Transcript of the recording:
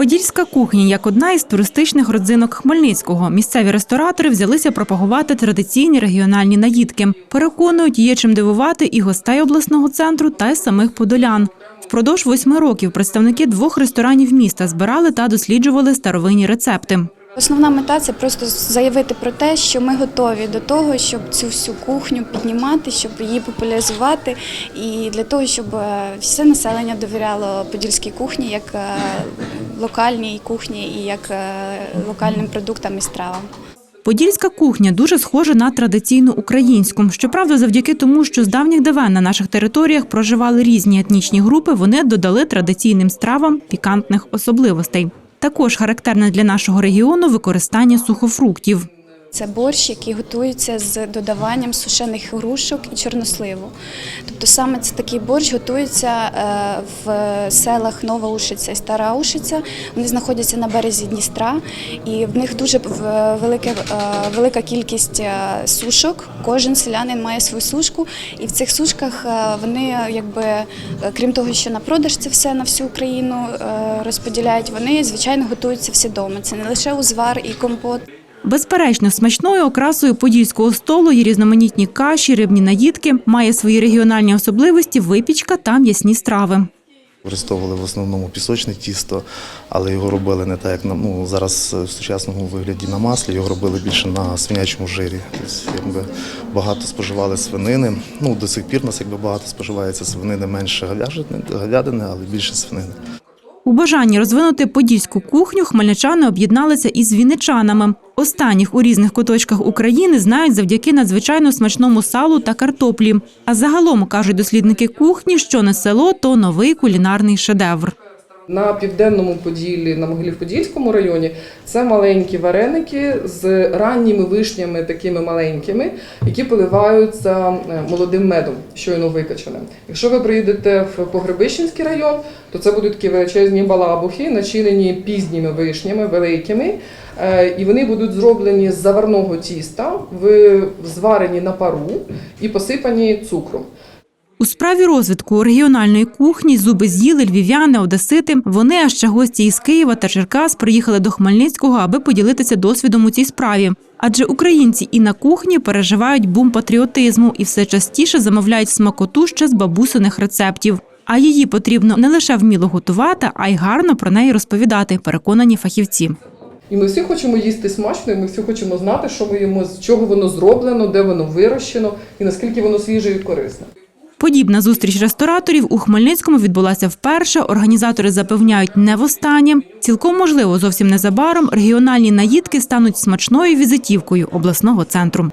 Подільська кухня як одна із туристичних родзинок Хмельницького. Місцеві ресторатори взялися пропагувати традиційні регіональні наїдки. Переконують, є чим дивувати і гостей обласного центру, та й самих подолян. Впродовж восьми років представники двох ресторанів міста збирали та досліджували старовинні рецепти. Основна мета це просто заявити про те, що ми готові до того, щоб цю всю кухню піднімати, щоб її популяризувати, і для того, щоб е, все населення довіряло подільській кухні як е, локальній кухні і як е, локальним продуктам і стравам. Подільська кухня дуже схожа на традиційну українську. Щоправда, завдяки тому, що з давніх давен на наших територіях проживали різні етнічні групи, вони додали традиційним стравам пікантних особливостей. Також характерне для нашого регіону використання сухофруктів. Це борщ, який готується з додаванням сушених грушок і чорносливу. Тобто саме це такий борщ готується е, в селах Нова Ушиця і Стара Ушиця. Вони знаходяться на березі Дністра, і в них дуже в- велике, е, велика кількість е, сушок. Кожен селянин має свою сушку, і в цих сушках вони, якби, крім того, що на продаж це все на всю Україну розподіляють, вони звичайно готуються всі вдома. Це не лише узвар і компот. Безперечно, смачною окрасою подільського столу є різноманітні каші, рибні наїдки, має свої регіональні особливості, випічка та м'ясні страви. Використовували в основному пісочне тісто, але його робили не так, як ну, зараз в сучасному вигляді на маслі, його робили більше на свинячому жирі. Тобто, якби багато споживали свинини. Ну, до сих пір нас якби багато споживається свинини, менше говядини, але більше свинини. У бажанні розвинути подільську кухню хмельничани об'єдналися із вінничанами. Останніх у різних куточках України знають завдяки надзвичайно смачному салу та картоплі. А загалом кажуть дослідники кухні, що не село, то новий кулінарний шедевр. На південному Поділлі, на Могилів-Подільському районі, це маленькі вареники з ранніми вишнями, такими маленькими, які поливаються е, молодим медом, щойно викачаним. Якщо ви приїдете в Погребищенський район, то це будуть такі величезні балабухи, начинені пізніми вишнями, великими, е, і вони будуть зроблені з заварного тіста, зварені на пару і посипані цукром. У справі розвитку регіональної кухні зуби з'їли львів'яни, одесити. Вони, а ще гості із Києва та Черкас, приїхали до Хмельницького, аби поділитися досвідом у цій справі. Адже українці і на кухні переживають бум патріотизму і все частіше замовляють смакоту ще з бабусиних рецептів. А її потрібно не лише вміло готувати, а й гарно про неї розповідати, переконані фахівці. І ми всі хочемо їсти смачно, і ми всі хочемо знати, що ми їмо, з чого воно зроблено, де воно вирощено і наскільки воно свіже і корисне. Подібна зустріч рестораторів у Хмельницькому відбулася вперше. Організатори запевняють не востаннє. Цілком можливо, зовсім незабаром регіональні наїдки стануть смачною візитівкою обласного центру.